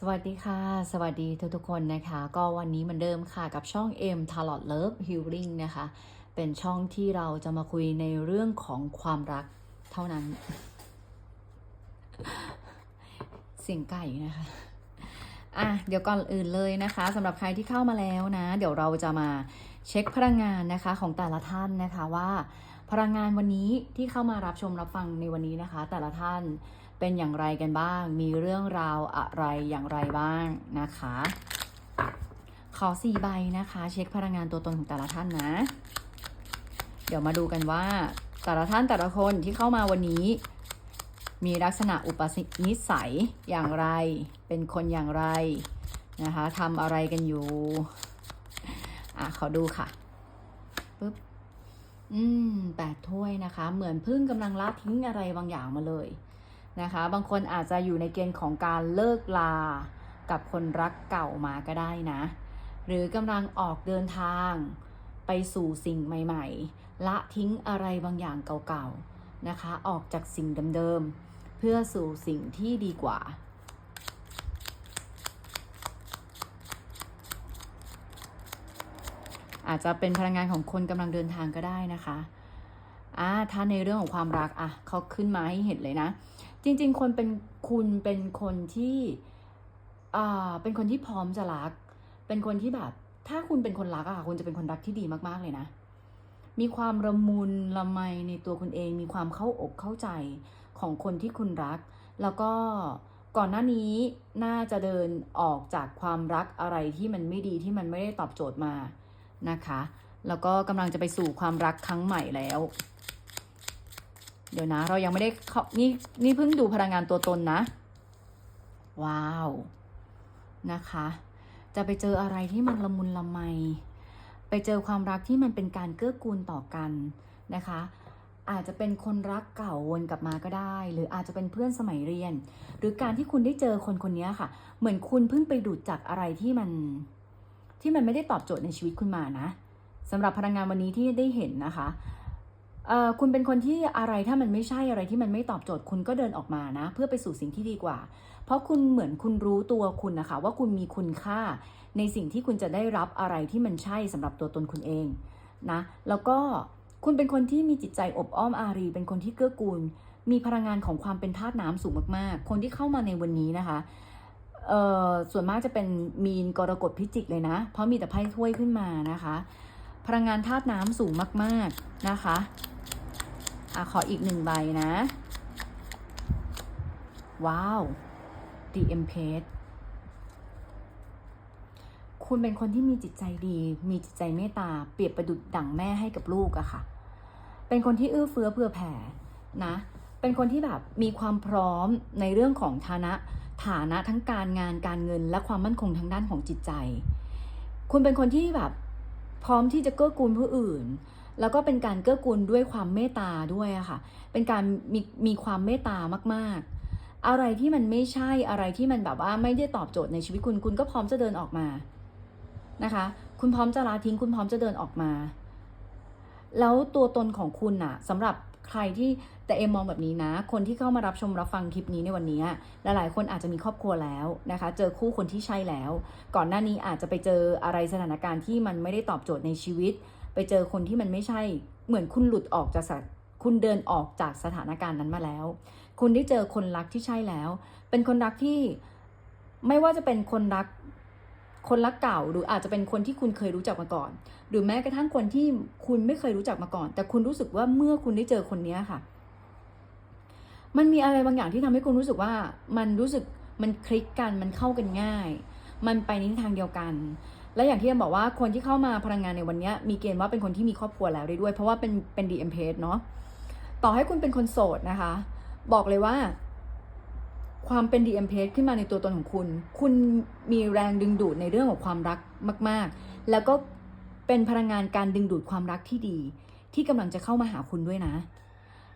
สวัสดีค่ะ สวัสดีทุกๆคนนะคะ ก็วันนี้เหมือนเดิมค่ะกับช่อง M t a l o t Love Healing นะคะ เป็นช่องที่เราจะมาคุยในเรื่องของความรักเท่านั้น เสียงไก่นะคะอะเดี๋ยวก่อนอื่นเลยนะคะสำหรับใครที่เข้ามาแล้วนะ เดี๋ยวเราจะมาเช็คพลังงานนะคะของแต่ละท่านนะคะว่า พลังงานวันนี้ที่เข้ามารับชมรับฟังในวันนี้นะคะ แต่ละท่าน เป็นอย่างไรกันบ้าง มีเรื่องราวอะไรอย่างไรบ้างนะคะ ขอสี่ใบนะคะ เช็คพลังงานตัวตนของแต่ละท่านนะ เดี๋ยวมาดูกันว่า แต่ละท่านแต่ละคนที่เข้ามาวันนี้ มีลักษณะอุปนิสัยอย่างไร เป็นคนอย่างไรนะคะทำอะไรกันอยู่อะขอดูค่ะปึ๊บอืมแปดถ้วยนะคะ เหมือนพึ่งกำลังละทิ้งอะไรบางอย่างมาเลย นะคะ บางคนอาจจะอยู่ในเกณฑ์ของการเลิกลากับคนรักเก่ามาก็ได้นะ หรือกำลังออกเดินทางไปสู่สิ่งใหม่ๆ ละทิ้งอะไรบางอย่างเก่าๆนะคะ ออกจากสิ่งเดิมๆ เพื่อสู่สิ่งที่ดีกว่าอาจจะเป็นพลังงานของคนกำลังเดินทางก็ได้นะคะ อ่า ถ้าในเรื่องของความรัก อะ เขาขึ้นมาให้เห็นเลยนะ จริง ๆ คนเป็นคุณเป็นคนที่อ่าเป็นคนที่พร้อมจะรัก เป็นคนที่แบบ ถ้าคุณเป็นคนรักอะค่ะคุณจะเป็นคนรักที่ดีมากๆเลยนะ มีความระมุนละไมในตัวคุณเอง มีความเข้าอกเข้าใจของคนที่คุณรัก แล้วก็ก่อนหน้านี้น่าจะเดินออกจากความรักอะไรที่มันไม่ดีที่มันไม่ได้ตอบโจทย์มานะคะ แล้วก็กำลังจะไปสู่ความรักครั้งใหม่แล้ว เดี๋ยวนะ เรายังไม่ได้เขานี่นี่เพิ่งดูพลังงานตัวตนนะ ว้าว นะคะ จะไปเจออะไรที่มันละมุนละไม ไปเจอความรักที่มันเป็นการเกื้อกูลต่อกันนะคะอาจจะเป็นคนรักเก่าวนกลับมาก็ได้ หรืออาจจะเป็นเพื่อนสมัยเรียน หรือการที่คุณได้เจอคนคนนี้ค่ะ เหมือนคุณเพิ่งไปดูดจากอะไรที่มัน ที่มันไม่ได้ตอบโจทย์ในชีวิตคุณมานะสำหรับพลังงานวันนี้ที่ได้เห็นนะคะ คุณเป็นคนที่อะไรถ้ามันไม่ใช่อะไรที่มันไม่ตอบโจทย์คุณก็เดินออกมานะ เพื่อไปสู่สิ่งที่ดีกว่า เพราะคุณเหมือนคุณรู้ตัวคุณนะคะ ว่าคุณมีคุณค่าในสิ่งที่คุณจะได้รับอะไรที่มันใช่สำหรับตัวตนคุณเองนะแล้วก็คุณเป็นคนที่มีจิตใจอบอ้อมอารี เป็นคนที่เกื้อกูล มีพลังงานของความเป็นธาตุน้ำสูงมากๆ คนที่เข้ามาในวันนี้นะคะเอ่อส่วนมากจะเป็นมีนกรกฎพิจิกเลยนะ เพราะมีแต่ไพ่ถ้วยขึ้นมานะคะ พลังงานธาตุน้ำสูงมากๆนะคะ อะขออีกหนึ่งใบนะ ว้าว The Empress คุณเป็นคนที่มีจิตใจดี มีจิตใจเมตตา เปรียบประดุจดั่งแม่ให้กับลูกอะค่ะ เป็นคนที่เอื้อเฟื้อเผื่อแผ่นะ เป็นคนที่แบบมีความพร้อมในเรื่องของฐานะ ฐานะทั้งการงานการเงิน และความมั่นคงทางด้านของจิตใจ คุณเป็นคนที่แบบพร้อมที่จะเกื้อกูลผู้อื่น แล้วก็เป็นการเกื้อกูลด้วยความเมตตาด้วยอะค่ะ เป็นการมีมีความเมตตามาก ๆ อะไรที่มันไม่ใช่อะไรที่มันแบบว่าไม่ได้ตอบโจทย์ในชีวิตคุณคุณก็พร้อมจะเดินออกมานะคะ คุณพร้อมจะลาทิ้ง คุณพร้อมจะเดินออกมา แล้วตัวตนของคุณน่ะสำหรับใครที่แต่เอ็มมองแบบนี้นะ คนที่เข้ามารับชมรับฟังคลิปนี้ในวันนี้หลายๆคนอาจจะมีครอบครัวแล้วนะคะ เจอคู่คนที่ใช่แล้ว ก่อนหน้านี้อาจจะไปเจออะไรสถานการณ์ที่มันไม่ได้ตอบโจทย์ในชีวิต ไปเจอคนที่มันไม่ใช่ เหมือนคุณหลุดออกจากคุณเดินออกจากสถานการณ์นั้นมาแล้ว คุณได้เจอคนรักที่ใช่แล้ว เป็นคนรักที่ไม่ว่าจะเป็นคนรัก คนรักเก่า หรืออาจจะเป็นคนที่คุณเคยรู้จักมาก่อน หรือแม้กระทั่งคนที่คุณไม่เคยรู้จักมาก่อน แต่คุณรู้สึกว่าเมื่อคุณได้เจอคนนี้ค่ะ มันมีอะไรบางอย่างที่ทำให้คุณรู้สึกว่ามันรู้สึกมันคลิกกันมันเข้ากันง่าย มันไปในทิศทางเดียวกัน และอย่างที่เอ็มบอกว่าคนที่เข้ามาพลังงานในวันนี้มีเกณฑ์ว่าเป็นคนที่มีครอบครัวแล้วด้วย เพราะว่าเป็นเป็นดีเอ็มเพเนาะต่อให้คุณเป็นคนโสดนะคะ บอกเลยว่า ความเป็น DM p a g e ขึ้นมาในตัวตนของคุณ คุณมีแรงดึงดูดในเรื่องของความรักมาก ๆ แล้วก็เป็นพลังงานการดึงดูดความรักที่ดี ที่กำลังจะเข้ามาหาคุณด้วยนะ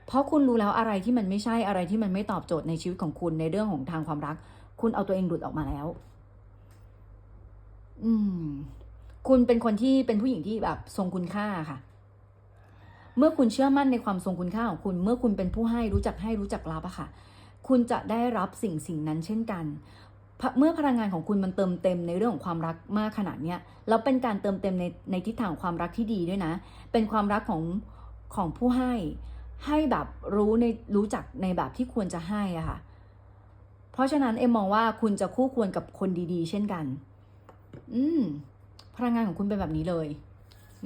เพราะคุณรู้แล้วอะไรที่มันไม่ใช่อะไรที่มันไม่ตอบโจทย์ในชีวิตของคุณในเรื่องของทางความรัก คุณเอาตัวเองหลุดออกมาแล้ว อืม คุณเป็นคนที่เป็นผู้หญิงที่แบบทรงคุณค่าค่ะ เมื่อคุณเชื่อมั่นในความทรงคุณค่าของคุณ เมื่อคุณเป็นผู้ให้รู้จักให้รู้จักรับอะค่ะ คุณจะได้รับสิ่งสิ่งนั้นเช่นกันเมื่อพลังงานของคุณมันเติมเต็มในเรื่องของความรักมากขนาดเนี้ยแล้วเป็นการเติมเต็มในในทิศทางของความรักที่ดีด้วยนะ เป็นความรักของของผู้ให้ ให้แบบรู้ในรู้จักในแบบที่ควรจะให้อะค่ะ เพราะฉะนั้นเอ็มมองว่าคุณจะคู่ควรกับคนดีๆ เช่นกัน อืม พลังงานของคุณเป็นแบบนี้เลย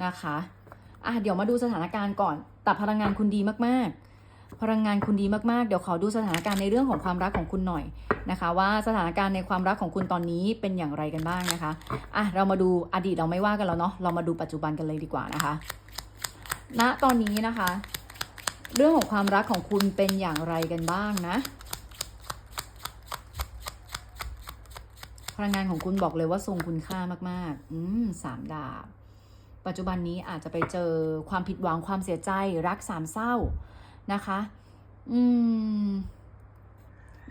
นะคะอะเดี๋ยวมาดูสถานการณ์ก่อน แต่พลังงานคุณดีมากๆ พลังงานคุณดีมากๆ เดี๋ยวขอดูสถานการณ์ในเรื่องของความรักของคุณหน่อยนะคะ ว่าสถานการณ์ในความรักของคุณตอนนี้เป็นอย่างไรกันบ้างนะคะอะเรามาดูอดีตเราไม่ว่ากันแล้วเนาะ เรามาดูปัจจุบันกันเลยดีกว่านะคะ ณ ตอนนี้นะคะ เรื่องของความรักของคุณเป็นอย่างไรกันบ้างนะ พลังงานของคุณบอกเลยว่าทรงคุณค่ามาก ๆ อืมสามดาบ ปัจจุบันนี้อาจจะไปเจอความผิดหวังความเสียใจ รักสามเศร้านะคะ อืม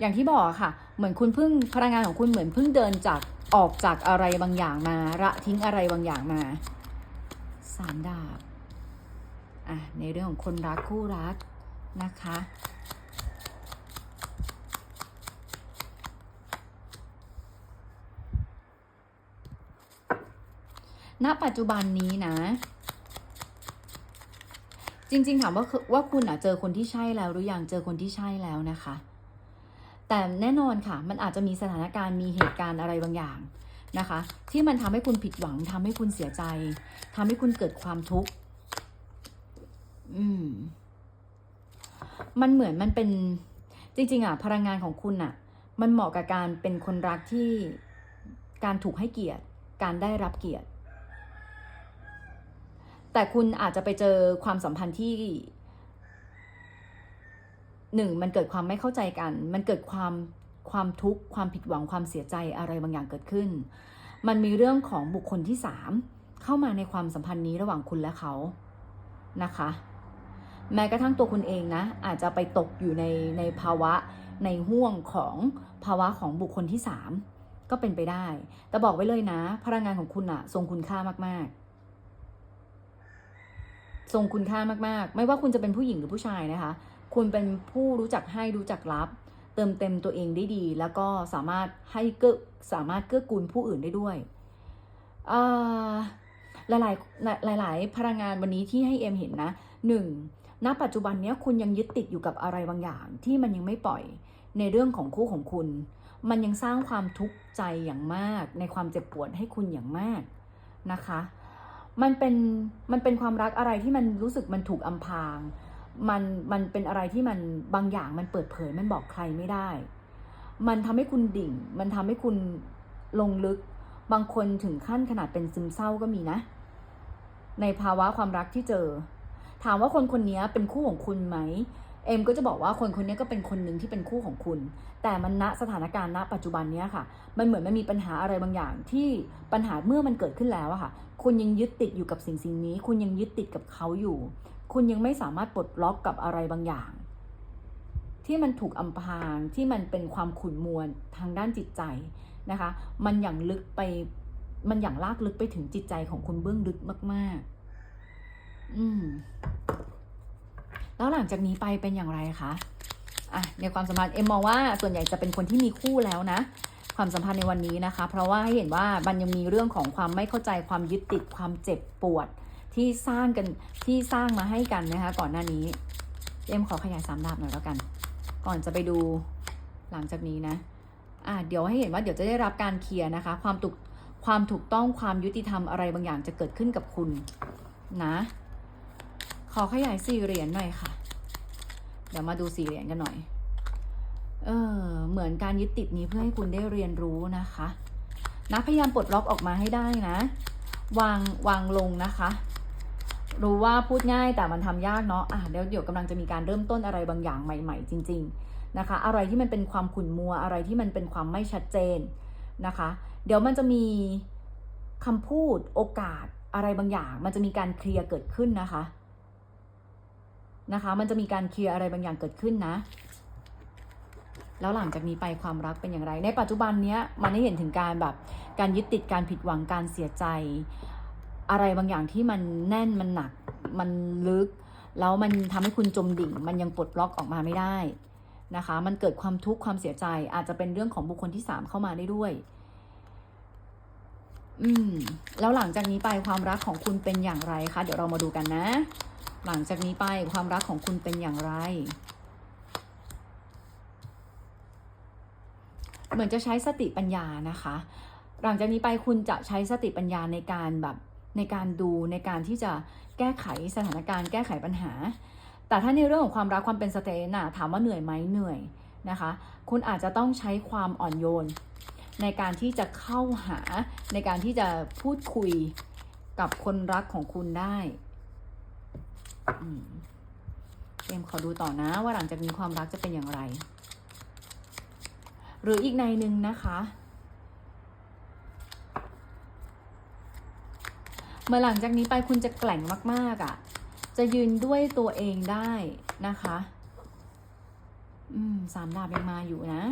อย่างที่บอกอะค่ะ เหมือนคุณเพิ่งพลังงานของคุณเหมือนเพิ่งเดินจากออกจากอะไรบางอย่างมาละทิ้งอะไรบางอย่างมาสามดาบอะในเรื่องของคนรักคู่รักนะคะ ณปัจจุบันนี้นะ จริง ๆ ถามว่าว่าคุณอะเจอคนที่ใช่แล้วหรือยังเจอคนที่ใช่แล้วนะคะ แต่แน่นอนค่ะ มันอาจจะมีสถานการณ์มีเหตุการณ์อะไรบางอย่างนะคะ ที่มันทำให้คุณผิดหวังทำให้คุณเสียใจทำให้คุณเกิดความทุกข์อืม มันเหมือนมันเป็นจริง ๆ อะ พลังงานของคุณอะ มันเหมาะกับการเป็นคนรักที่การถูกให้เกียรติ การได้รับเกียรติ แต่คุณอาจจะไปเจอความสัมพันธ์ที่หนึ่งมันเกิดความไม่เข้าใจกัน มันเกิดความความทุกข์ความผิดหวังความเสียใจอะไรบางอย่างเกิดขึ้น มันมีเรื่องของบุคคลที่สามเข้ามาในความสัมพันธ์นี้ระหว่างคุณและเขานะคะ แม้กระทั่งตัวคุณเองนะ อาจจะไปตกอยู่ในในภาวะในห่วงของภาวะของบุคคลที่สามก็เป็นไปได้ แต่บอกไว้เลยนะ พลังงานของคุณอะทรงคุณค่ามากๆ ทรงคุณค่ามากๆ ไม่ว่าคุณจะเป็นผู้หญิงหรือผู้ชายนะคะ คุณเป็นผู้รู้จักให้รู้จักรับ เติมเต็มตัวเองได้ดี แล้วก็สามารถให้เกื้อสามารถเกื้อกูลผู้อื่นได้ด้วยอ่ายหลายหลายพลังงานวันนี้ที่ให้เอ็มเห็นนะหนึ่งณปัจจุบันนี้คุณยังยึดติดอยู่กับอะไรบางอย่างที่มันยังไม่ปล่อยในเรื่องของคู่ของคุณ มันยังสร้างความทุกข์ใจอย่างมาก ในความเจ็บปวดให้คุณอย่างมากนะคะ มันเป็นมันเป็นความรักอะไรที่มันรู้สึกมันถูกอำพราง มันมันเป็นอะไรที่มันบางอย่างมันเปิดเผยมันบอกใครไม่ได้ มันทำให้คุณดิ่ง มันทำให้คุณลงลึก บางคนถึงขั้นขนาดเป็นซึมเศร้าก็มีนะ ในภาวะความรักที่เจอ ถามว่าคนคนนี้เป็นคู่ของคุณไหม เอ็มก็จะบอกว่าคนคนนี้ก็เป็นคนหนึ่งที่เป็นคู่ของคุณ แต่มันณสถานการณ์ณปัจจุบันนี้ค่ะ มันเหมือนมันมีปัญหาอะไรบางอย่างที่ปัญหาเมื่อมันเกิดขึ้นแล้วอะค่ะ คุณยังยึดติดอยู่กับสิ่งสิ่งนี้ คุณยังยึดติดกับเขาอยู่ คุณยังไม่สามารถปลดล็อกกับอะไรบางอย่าง ที่มันถูกอำพรางที่มันเป็นความขุ่นมัวทางด้านจิตใจนะคะ มันอย่างลึกไปมันอย่างลากลึกไปถึงจิตใจของคุณเบื้องลึกมาก ๆ อืม แล้วหลังจากนี้ไปเป็นอย่างไรคะอะในความสัมพันธ์เอ็มมองว่าส่วนใหญ่จะเป็นคนที่มีคู่แล้วนะ ความสัมพันธ์ในวันนี้นะคะ เพราะว่าให้เห็นว่ามันยังมีเรื่องของความไม่เข้าใจความยึดติดความเจ็บปวดที่สร้างกันที่สร้างมาให้กันนะคะ ก่อนหน้านี้ เอ็มขอขยายสามดาบหน่อยแล้วกัน ก่อนจะไปดูหลังจากนี้นะอะเดี๋ยวให้เห็นว่าเดี๋ยวจะได้รับการเคลียร์นะคะ ความถูกความถูกต้องความยุติธรรมอะไรบางอย่างจะเกิดขึ้นกับคุณนะ ขอขยายสี่เหรียญหน่อยค่ะ เดี๋ยวมาดูสี่เหรียญกันหน่อย เออ เหมือนการยึดติดนี้เพื่อให้คุณได้เรียนรู้นะคะนะพยายามปลดล็อกออกมาให้ได้นะ วางวางลงนะคะ รู้ว่าพูดง่ายแต่มันทำยากเนาะอะเดี๋ยวเดี๋ยวกำลังจะมีการเริ่มต้นอะไรบางอย่างใหม่ ๆ จริง ๆนะคะ อะไรที่มันเป็นความขุ่นมัวอะไรที่มันเป็นความไม่ชัดเจนนะคะ เดี๋ยวมันจะมีคำพูดโอกาสอะไรบางอย่าง มันจะมีการเคลียร์เกิดขึ้นนะคะ นะคะ มันจะมีการเคลียร์อะไรบางอย่างเกิดขึ้นนะ แล้วหลังจากนี้ไปความรักเป็นอย่างไร ในปัจจุบันเนี้ยมันได้เห็นถึงการแบบการยึดติดการผิดหวังการเสียใจ อะไรบางอย่างที่มันแน่นมันหนัก มันลึก แล้วมันทำให้คุณจมดิ่ง มันยังปลดล็อกออกมาไม่ได้นะคะ มันเกิดความทุกข์ความเสียใจ อาจจะเป็นเรื่องของบุคคลที่สามเข้ามาได้ด้วยอืม แล้วหลังจากนี้ไปความรักของคุณเป็นอย่างไรคะ เดี๋ยวเรามาดูกันนะ หลังจากนี้ไปความรักของคุณเป็นอย่างไร เหมือนจะใช้สติปัญญานะคะ หลังจากนี้ไปคุณจะใช้สติปัญญาในการแบบในการดูในการที่จะแก้ไขสถานการณ์แก้ไขปัญหา แต่ถ้าในเรื่องของความรักความเป็นสเตนน่ะถามว่าเหนื่อยไหมเหนื่อยนะคะ คุณอาจจะต้องใช้ความอ่อนโยน ในการที่จะเข้าหาในการที่จะพูดคุยกับคนรักของคุณได้ อืมเกมขอดูต่อนะว่าหลังจากนี้ความรักจะเป็นอย่างไร หรืออีกในหนึ่งนะคะ เมื่อหลังจากนี้ไปคุณจะแกล่งมาก ๆอะ่ะ จะยืนด้วยตัวเองได้นะคะ อืมสามดาบยังมาอยู่นะ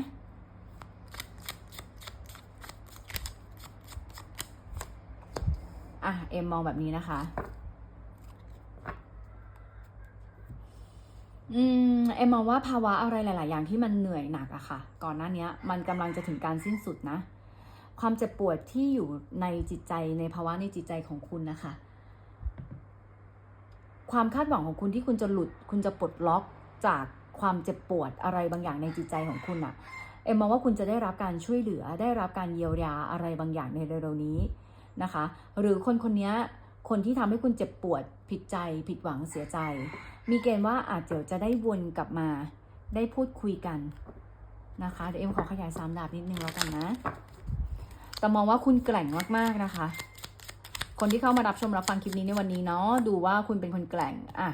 อะ เอ็มมองแบบนี้นะคะ อืมเอ็มมองว่าภาวะอะไรหลาย ๆ อย่างที่มันเหนื่อยหนักอะค่ะ ก่อนหน้านี้มันกำลังจะถึงการสิ้นสุดนะ ความเจ็บปวดที่อยู่ในจิตใจในภาวะในจิตใจของคุณนะคะ ความคาดหวังของคุณที่คุณจะหลุด คุณจะปลดล็อกจากความเจ็บปวดอะไรบางอย่างในจิตใจของคุณอะเอ็มมองว่าคุณจะได้รับการช่วยเหลือได้รับการเยียวยาอะไรบางอย่างในเร็วๆนี้นะคะ หรือคนคนนี้ คนที่ทำให้คุณเจ็บปวด ผิดใจ ผิดหวังเสียใจ มีเกณฑ์ว่าอาจจะจะได้วนกลับมาได้พูดคุยกันนะคะเดี๋ยวเอ็มขอขยายสามดาบนิดนึงแล้วกันนะ แต่มองว่าคุณแกร่งมากๆนะคะ คนที่เข้ามารับชมรับฟังคลิปนี้ในวันนี้เนาะดูว่าคุณเป็นคนแกร่งอะ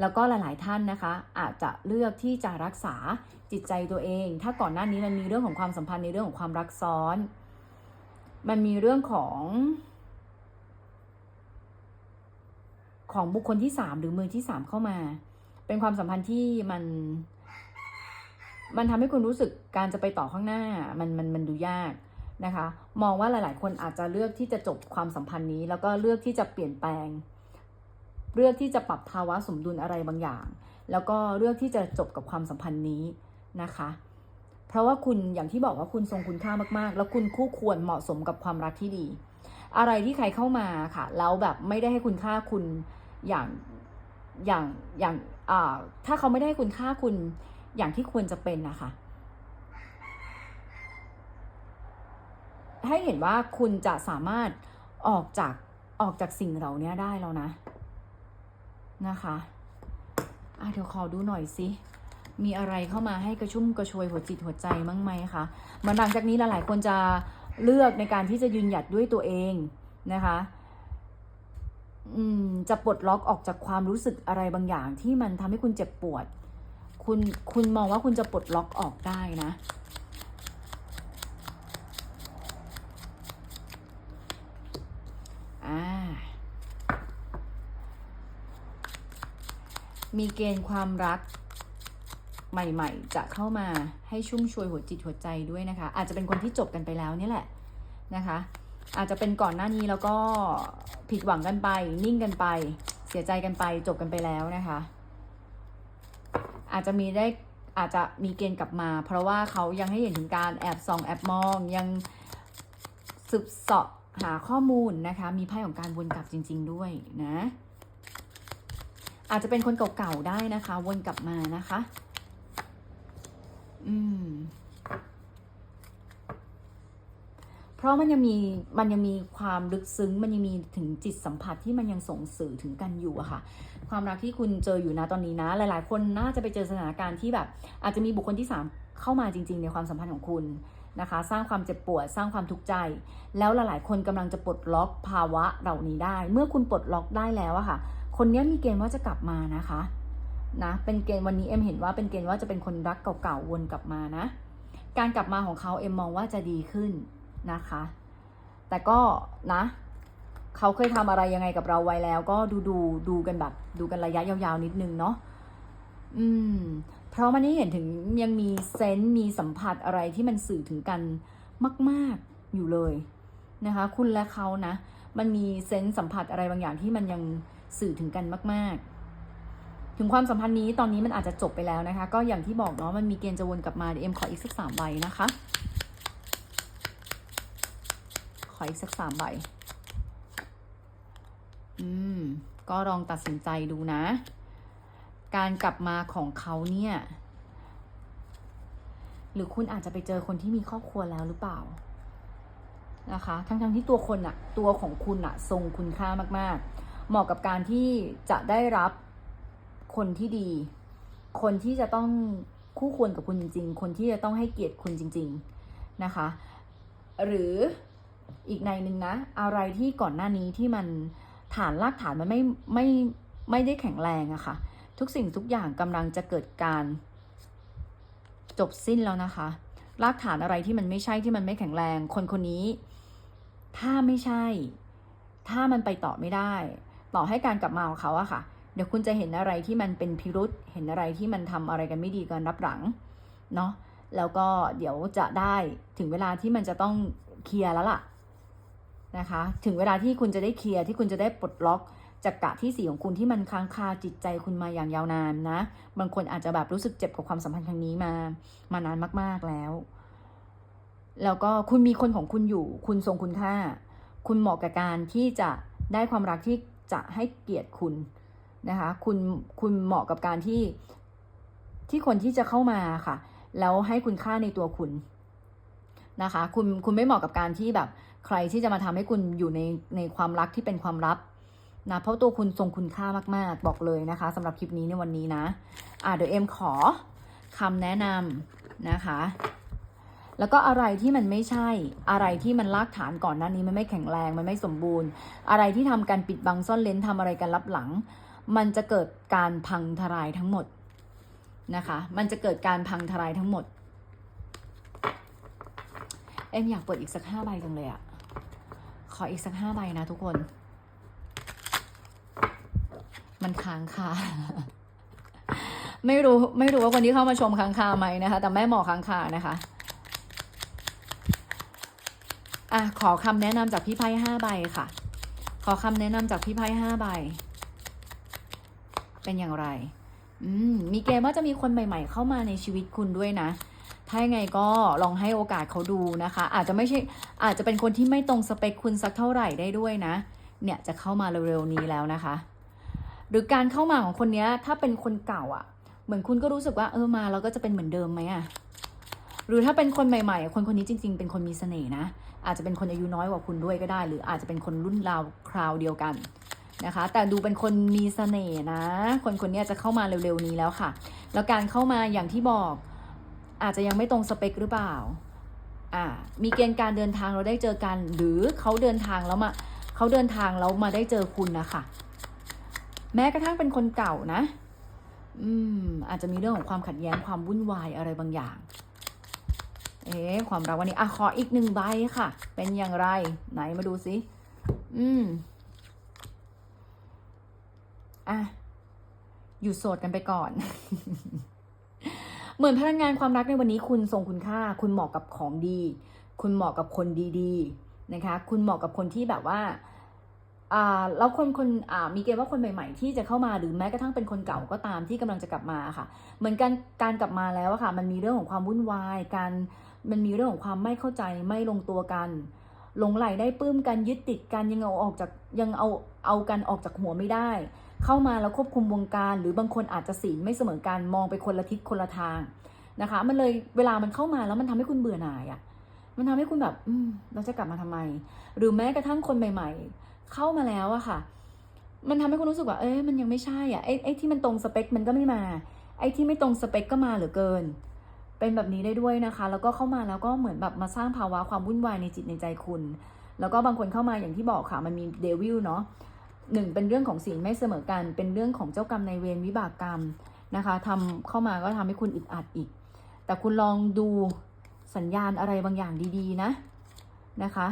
แล้วก็หลายๆท่านนะคะ อาจจะเลือกที่จะรักษาจิตใจตัวเอง ถ้าก่อนหน้านี้มันมีเรื่องของความสัมพันธ์ในเรื่องของความรักซ้อน มันมีเรื่องของ ของบุคคลที่สามหรือมือที่สามเข้ามา เป็นความสัมพันธ์ที่มัน มันทำให้คุณรู้สึกการจะไปต่อข้างหน้ามันมันมันดูยากนะคะ มองว่าหลาย ๆ คนอาจจะเลือกที่จะจบความสัมพันธ์นี้ แล้วก็เลือกที่จะเปลี่ยนแปลง เลือกที่จะปรับภาวะสมดุลอะไรบางอย่าง แล้วก็เลือกที่จะจบกับความสัมพันธ์นี้นะคะ เพราะว่าคุณอย่างที่บอกว่าคุณทรงคุณค่ามาก ๆ แล้วคุณคู่ควรเหมาะสมกับความรักที่ดีอะไรที่ใครเข้ามาค่ะ แล้วแบบไม่ได้ให้คุณค่าคุณ อย่างอย่างอย่างถ้าเขาไม่ได้คุณค่าคุณอย่างที่ควรจะเป็นนะคะ ให้เห็นว่าคุณจะสามารถออกจากออกจากสิ่งเหล่านี้ได้แล้วนะ นะคะอะเดี๋ยวขอดูหน่อยสิมีอะไรเข้ามาให้กระชุ่มกระชวยหัวจิตหัวใจมั้งไหมคะเหมือนหลังจากนี้หลายๆคนจะเลือกในการที่จะยืนหยัดด้วยตัวเองนะคะ จะปลดล็อกออกจากความรู้สึกอะไรบางอย่างที่มันทำให้คุณเจ็บปวด คุณคุณมองว่าคุณจะปลดล็อกออกได้นะอ่ามีเกณฑ์ความรักใหม่ ๆ จะเข้ามาให้ชุ่มชวยหัวจิตหัวใจด้วยนะคะ อาจจะเป็นคนที่จบกันไปแล้วนี่แหละนะคะ อาจจะเป็นก่อนหน้านี้แล้วก็ผิดหวังกันไป นิ่งกันไป เสียใจกันไปจบกันไปแล้วนะคะ อาจจะมีได้อาจจะมีเกณฑ์กลับมา เพราะว่าเขายังให้เห็นถึงการแอบส่องแอบมองยังสืบเสาะหาข้อมูลนะคะ มีไพ่ของการวนกลับจริง ๆ ด้วยนะ อาจจะเป็นคนเก่าๆได้นะคะ วนกลับมานะคะ อืม เพ ราะมันยังมีมันยังมีความลึกซึ้ง มันยังมีถึงจิตสัมผัสที่มันยังส่งสื่อถึงกันอยู่อะค่ะ ความรักที่คุณเจออยู่นะตอนนี้นะ หลาย ๆ คนน่าจะไปเจอสถานการณ์ที่แบบ อาจจะมีบุคคลที่สามเข้ามาจริง ๆ ในความสัมพันธ์ของคุณนะคะ สร้างความเจ็บปวด สร้างความทุกข์ใจ แล้วหลาย ๆ คนกำลังจะปลดล็อกภาวะเหล่านี้ได้ เมื่อคุณปลดล็อกได้แล้วอะค่ะ คนนี้มีเกณฑ์ว่าจะกลับมานะคะนะเป็นเกณฑ์วันนี้เอ็มเห็นว่าเป็นเกณฑ์ว่าจะเป็นคนรักเก่าๆวนกลับมานะ การกลับมาของเขาเอ็มมองว่าจะดีขึ้น นะคะ แต่ก็นะ เขาเคยทำอะไรยังไงกับเราไว้แล้ว ก็ดูดูดูกันแบบ ดูกันระยะยาวๆนิดนึงเนาะอืม เพราะมันนี่เห็นถึงยังมีเซนส์มีสัมผัสอะไรที่มันสื่อถึงกันมาก ๆอยู่เลยนะคะ คุณและเขานะ มันมีเซนส์สัมผัสอะไรบางอย่างที่มันยังสื่อถึงกันมาก ๆถึงความสัมพันธ์นี้ตอนนี้มันอาจจะจบไปแล้วนะคะ ก็อย่างที่บอกเนาะมันมีเกณฑ์จะวนกลับมาเดี๋ยวเอ็มขออีกสักสามใบนะคะ ขออีกสักสามใบ อืม ก็ลองตัดสินใจดูนะ การกลับมาของเขาเนี่ย หรือคุณอาจจะไปเจอคนที่มีครอบครัวแล้วหรือเปล่า นะคะ ทั้งๆทที่ตัวคนอะตัวของคุณอะทรงคุณค่ามาก ๆ เหมาะกับการที่จะได้รับคนที่ดี คนที่จะต้องคู่ควรกับคุณจริง ๆ คนที่จะต้องให้เกียรติคุณจริง ๆ นะคะ หรือ อีกในหนึ่งนะ อะไรที่ก่อนหน้านี้ที่มันฐานรากฐานมันไม่ไม่ไม่ได้แข็งแรงอะค่ะ ทุกสิ่งทุกอย่างกำลังจะเกิดการจบสิ้นแล้วนะคะ รากฐานอะไรที่มันไม่ใช่ที่มันไม่แข็งแรง คนคนนี้ ถ้าไม่ใช่ ถ้ามันไปต่อไม่ได้ ต่อให้การกลับมาของเขาอะค่ะ เดี๋ยวคุณจะเห็นอะไรที่มันเป็นพิรุษเห็นอะไรที่มันทำอะไรกันไม่ดีกันรับหลังเนาะแล้วก็เดี๋ยวจะได้ถึงเวลาที่มันจะต้องเคลียร์แล้วล่ะ นะคะ ถึงเวลาที่คุณจะได้เคลียร์ที่คุณจะได้ปลดล็อกจากกะที่สีของคุณที่มันค้างคาจิตใจคุณมาอย่างยาวนานนะ บางคนอาจจะแบบรู้สึกเจ็บกับความสัมพันธ์ครั้งนี้มามานานมาก ๆแล้ว แล้วก็คุณมีคนของคุณอยู่ คุณทรงคุณค่า คุณเหมาะกับการที่จะได้ความรักที่จะให้เกียรติคุณนะคะ คุณคุณเหมาะกับการที่ที่คนที่จะเข้ามาค่ะ แล้วให้คุณค่าในตัวคุณนะคะ คุณคุณไม่เหมาะกับการที่แบบ ใครที่จะมาทำให้คุณอยู่ในในความรักที่เป็นความลับนะเพราะตัวคุณทรงคุณค่ามาก ๆ บอกเลยนะคะสำหรับคลิปนี้ในวันนี้นะอ่าเดี๋ยวเอ็มขอคำแนะนำนะคะ แล้วก็อะไรที่มันไม่ใช่อะไรที่มันลากฐานก่อนหน้านี้มันไม่แข็งแรงมันไม่สมบูรณ์ อะไรที่ทำการปิดบังซ่อนเลนทำอะไรกันลับหลัง มันจะเกิดการพังทลายทั้งหมดนะคะ มันจะเกิดการพังทลายทั้งหมด เอ็มอยากเปิดอีกสักห้าใบจังเลยอะ ขออีกสักห้าใบนะทุกคน มันค้างคาไม่รู้ไม่รู้ว่าคนที่เข้ามาชมค้างคาไหมนะคะ แต่แม่หมอค้างคานะคะอะขอคำแนะนำจากพี่ไพ่ห้าใบค่ะ ขอคำแนะนำจากพี่ไพ่ห้าใบ เป็นอย่างไร อืมมีเกณฑ์ว่าจะมีคนใหม่ ๆ เข้ามาในชีวิตคุณด้วยนะ ถ้ายังไงก็ลองให้โอกาสเขาดูนะคะ อาจจะไม่ใช่อาจจะเป็นคนที่ไม่ตรงสเปคคุณสักเท่าไหร่ได้ด้วยนะ เนี่ยจะเข้ามาเร็วๆนี้แล้วนะคะ หรือการเข้ามาของคนเนี้ยถ้าเป็นคนเก่าอะ่ะ เหมือนคุณก็รู้สึกว่าเออมาเราก็จะเป็นเหมือนเดิมไหมอะ่ะหรือถ้าเป็นคนใหม่ๆ คนคนนี้จริง ๆ เป็นคนมีเสน่ห์นะ อาจจะเป็นคนอายุน้อยกว่าคุณด้วยก็ได้ หรืออาจจะเป็นคนรุ่นราวคราวเดียวกันนะคะ แต่ดูเป็นคนมีเสน่ห์นะ คนคนนี้จะเข้ามาเร็วๆนี้แล้วค่ะ แล้วการเข้ามาอย่างที่บอก อาจจะยังไม่ตรงสเปคหรือเปล่าอ่ามีเกณฑ์การเดินทางเราได้เจอกัน หรือเขาเดินทางแล้วมาเขาเดินทางแล้วมาได้เจอคุณนะคะแม้กระทั่งเป็นคนเก่านะ อืม อาจจะมีเรื่องของความขัดแย้งความวุ่นวายอะไรบางอย่าง เอ๊ะความรักวันนี้อะขออีกหนึ่งใบค่ะ เป็นอย่างไร ไหนมาดูสิ อืม อะ อยู่โสดกันไปก่อน เหมือนพลังงานความรักในวันนี้คุณทรงคุณค่า คุณเหมาะกับของดี คุณเหมาะกับคนดีๆนะคะ คุณเหมาะกับคนที่แบบว่าอ่าแล้วคนคนอ่ามีเกณฑ์ว่าคนใหม่ๆ ที่จะเข้ามาหรือแม้กระทั่งเป็นคนเก่าก็ตามที่กำลังจะกลับมาค่ะ เหมือนกันการกลับมาแล้วค่ะ มันมีเรื่องของความวุ่นวาย การมันมีเรื่องของความไม่เข้าใจไม่ลงตัวกันหลงไหลได้ปลื้มกันยึดติดกันยังเอาออกจากยังเอาเอากันออกจากหัวไม่ได้ เข้ามาแล้วควบคุมวงการ หรือบางคนอาจจะสีลไม่เสมอกันมองไปคนละทิศคนละทางนะคะ มันเลยเวลามันเข้ามาแล้วมันทำให้คุณเบื่อหน่ายอะ่ะมันทำให้คุณแบบอืมเราจะกลับมาทำไม หรือแม้กระทั่งคนใหม่ ๆ เข้ามาแล้วอะค่ะ มันทำให้คุณรู้สึกว่า เอ้ยมันยังไม่ใช่อะไอ้ไอ้ที่มันตรงสเปคมันก็ไม่มา ไอ้ที่ไม่ตรงสเปคก็มาเหลือเกิน เป็นแบบนี้ได้ด้วยนะคะ แล้วก็เข้ามาแล้วก็เหมือนแบบมาสร้างภาวะความวุ่นวายในจิตในใจคุณ แล้วก็บางคนเข้ามาอย่างที่บอกค่ะ มันมีเดวิลเนาะ หนึ่งเป็นเรื่องของศีลไม่เสมอกัน เป็นเรื่องของเจ้ากรรมในเวรวิบากกรรมนะคะทำเข้ามาก็ทำให้คุณอึดอัดอีก แต่คุณลองดูสัญญาณอะไรบางอย่างดีๆนะนะคะ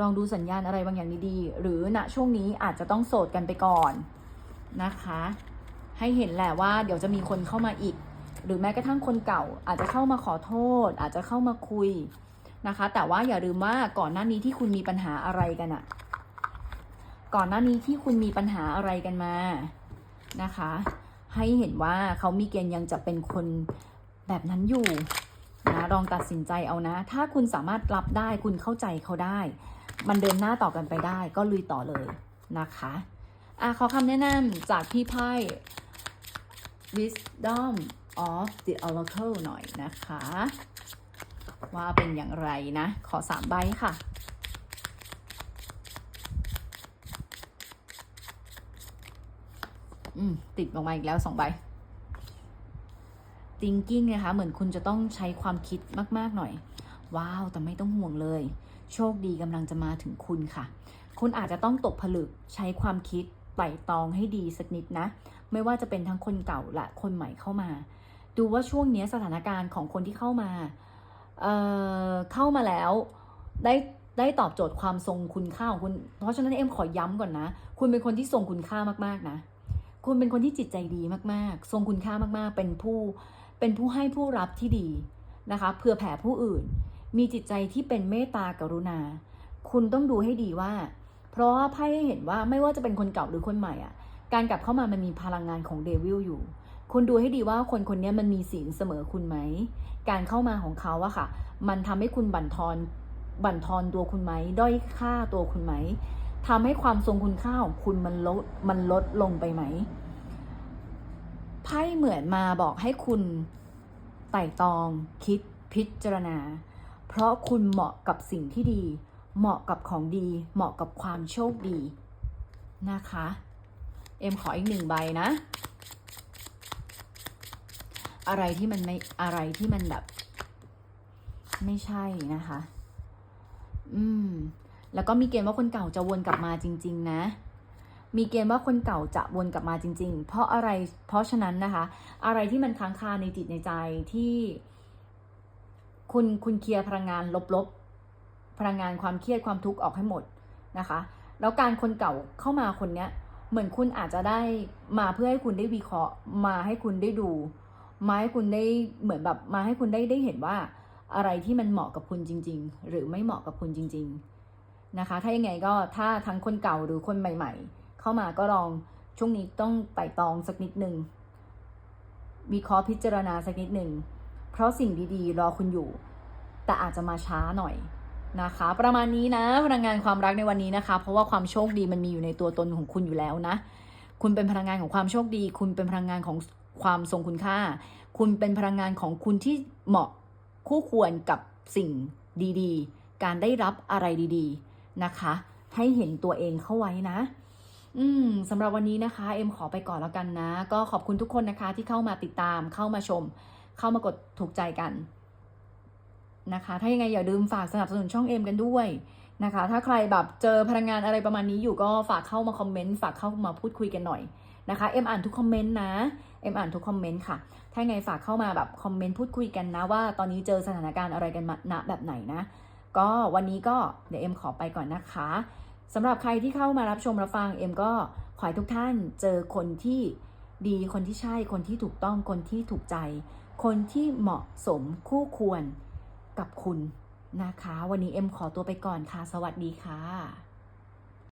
ลองดูสัญญาณอะไรบางอย่างดีๆ หรือณช่วงนี้อาจจะต้องโสดกันไปก่อนนะคะ ให้เห็นแหละว่าเดี๋ยวจะมีคนเข้ามาอีก หรือแม้กระทั่งคนเก่า อาจจะเข้ามาขอโทษ อาจจะเข้ามาคุยนะคะ แต่ว่าอย่าลืมว่าก่อนหน้านี้ที่คุณมีปัญหาอะไรกันอะ ก่อนหน้านี้ที่คุณมีปัญหาอะไรกันมานะคะ ให้เห็นว่าเขามีเกณฑ์ยังจะเป็นคนแบบนั้นอยู่นะลองตัดสินใจเอานะ ถ้าคุณสามารถรับได้คุณเข้าใจเขาได้ มันเดินหน้าต่อกันไปได้ ก็ลุยต่อเลยนะคะอะขอคำแนะนำจากพี่ไพ่ Wisdom of the Oracle หน่อยนะคะ ว่าเป็นอย่างไรนะ ขอสามใบค่ะ อืม ติดออกมาอีกแล้วสองใบ thinking นะคะ เหมือนคุณจะต้องใช้ความคิดมาก ๆ หน่อย ว้าว แต่ไม่ต้องห่วงเลย โชคดีกำลังจะมาถึงคุณค่ะ คุณอาจจะต้องตกผลึกใช้ความคิดไต่ตองให้ดีสักนิดนะ ไม่ว่าจะเป็นทั้งคนเก่าและคนใหม่เข้ามา ดูว่าช่วงนี้สถานการณ์ของคนที่เข้ามา เอ่อ เข้ามาแล้วได้ได้ตอบโจทย์ความทรงคุณค่าของคุณ เพราะฉะนั้นเอ็มขอย้ำก่อนนะ คุณเป็นคนที่ทรงคุณค่ามากๆนะ คุณเป็นคนที่จิตใจดีมากๆ ทรงคุณค่ามากๆ เป็นผู้ เป็นผู้ให้ผู้รับที่ดีนะคะเพื่อแผ่ผู้อื่น มีจิตใจที่เป็นเมตตากรุณา คุณต้องดูให้ดีว่า เพราะว่าไพ่ให้เห็นว่าไม่ว่าจะเป็นคนเก่าหรือคนใหม่อะ การกลับเข้ามามันมีพลังงานของเดวิลอยู่ คุณดูให้ดีว่าคนคนนี้มันมีศีลเสมอคุณไหม การเข้ามาของเขาอะค่ะ มันทำให้คุณบั่นทอน บั่นทอนตัวคุณไหม ด้อยค่าตัวคุณไหม ทำให้ความทรงคุณค่าของคุณมันลดมันลดลงไปไหมไพ่เหมือนมาบอกให้คุณไต่ตอง คิดพิจารณา เพราะคุณเหมาะกับสิ่งที่ดี เหมาะกับของดี เหมาะกับความโชคดีนะคะ เอ็มขออีกหนึ่งใบนะ อะไรที่มันไม่อะไรที่มันแบบ ไม่ใช่นะคะ อืม แล้วก็มีเกณฑ์ว่าคนเก่าจะวนกลับมาจริง ๆ นะ มีเกณฑ์ว่าคนเก่าจะวนกลับมาจริง ๆ เพราะอะไร เพราะฉะนั้นนะคะ อะไรที่มันค้างคาในจิตในใจที่คุณคุณเคลียร์พลังงานลบๆ พลังงานความเครียดความทุกข์ออกให้หมดนะคะ แล้วการคนเก่าเข้ามาคนเนี้ยเหมือนคุณอาจจะได้มาเพื่อให้คุณได้วิเคราะห์ มาให้คุณได้ดู มาให้คุณได้เหมือนแบบมาให้คุณได้ได้เห็นว่า อะไรที่มันเหมาะกับคุณจริง ๆ หรือไม่เหมาะกับคุณจริง ๆ นะคะ ถ้ายังไงก็ถ้าทั้งคนเก่าหรือคนใหม่ ๆ เข้ามาก็ลองช่วงนี้ต้องไต่ตองสักนิดหนึ่งวิเคราะห์พิจารณาสักนิดหนึ่งเพราะสิ่งดีๆ รอคุณอยู่ แต่อาจจะมาช้าหน่อยนะคะ ประมาณนี้นะพลังงานความรักในวันนี้นะคะ เพราะว่าความโชคดีมันมีอยู่ในตัวตนของคุณอยู่แล้วนะ คุณเป็นพลังงานของความโชคดี คุณเป็นพลังงานของความทรงคุณค่า คุณเป็นพลังงานของคุณที่เหมาะคู่ควรกับสิ่งดีๆ การได้รับอะไรดีๆ นะคะ ให้เห็นตัวเองเข้าไว้นะ อืมสำหรับวันนี้นะคะ เอ็มขอไปก่อนแล้วกันนะ ก็ขอบคุณทุกคนนะคะ ที่เข้ามาติดตามเข้ามาชม เข้ามากดถูกใจกันนะคะ ถ้ายังไงอย่าลืมฝากสนับสนุนช่องเอ็มกันด้วยนะคะ ถ้าใครแบบเจอพลังงานอะไรประมาณนี้อยู่ก็ฝากเข้ามาคอมเมนต์ฝากเข้ามาพูดคุยกันหน่อยนะคะ เอ็มอ่านทุกคอมเมนต์นะ เอ็มอ่านทุกคอมเมนต์ค่ะ ถ้ายังไงฝากเข้ามาแบบคอมเมนต์พูดคุยกันนะว่าตอนนี้เจอสถานการณ์อะไรกันมาณแบบไหนนะ ก็วันนี้ก็เดี๋ยวเอ็มขอไปก่อนนะคะสำหรับใครที่เข้ามารับชมรับฟังเอ็มก็ขอให้ทุกท่านเจอคนที่ดีคนที่ใช่คนที่ถูกต้องคนที่ถูกใจ คนที่เหมาะสมคู่ควรกับคุณนะคะ วันนี้เอ็มขอตัวไปก่อนค่ะ สวัสดีค่ะ